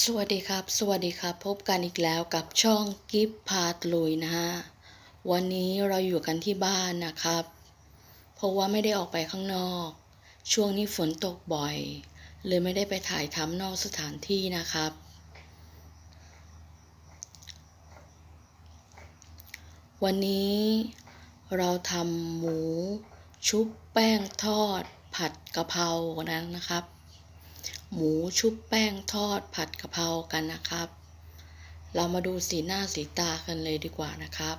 สวัสดีครับ สวัสดีครับ พบกันอีกแล้วกับช่องกิฟพาตลุยนะฮะ วันนี้เราอยู่กันที่บ้านนะครับ เพราะว่าไม่ได้ออกไปข้างนอก ช่วงนี้ฝนตกบ่อย เลยไม่ได้ไปถ่ายทำนอกสถานที่นะครับ วันนี้เราทำหมูชุบแป้งทอดผัดกะเพรานั้นนะครับ หมูชุบแป้งทอดผัดกะเพรากันนะครับ เรามาดูสีหน้าสีตากันเลยดีกว่านะครับ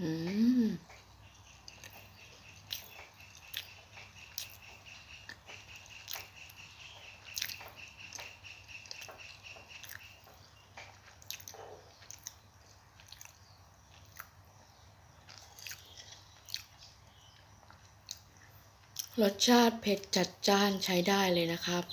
อืม รสชาติเผ็ดจัดจ้านใช้ได้เลยนะครับ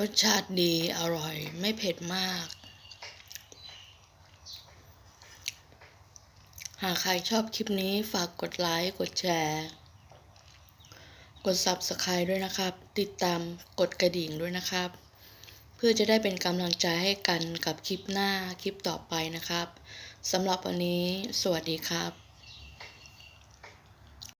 รสชาติดีอร่อยไม่เผ็ดมาก หากใครชอบคลิปนี้ฝากกดไลค์ กดแชร์ กด Subscribe ด้วยนะครับ ติดตามกดกระดิ่งด้วยนะครับ เพื่อจะได้เป็นกำลังใจให้กันกับคลิปหน้าคลิปต่อไปนะครับสำหรับวันนี้ สวัสดีครับ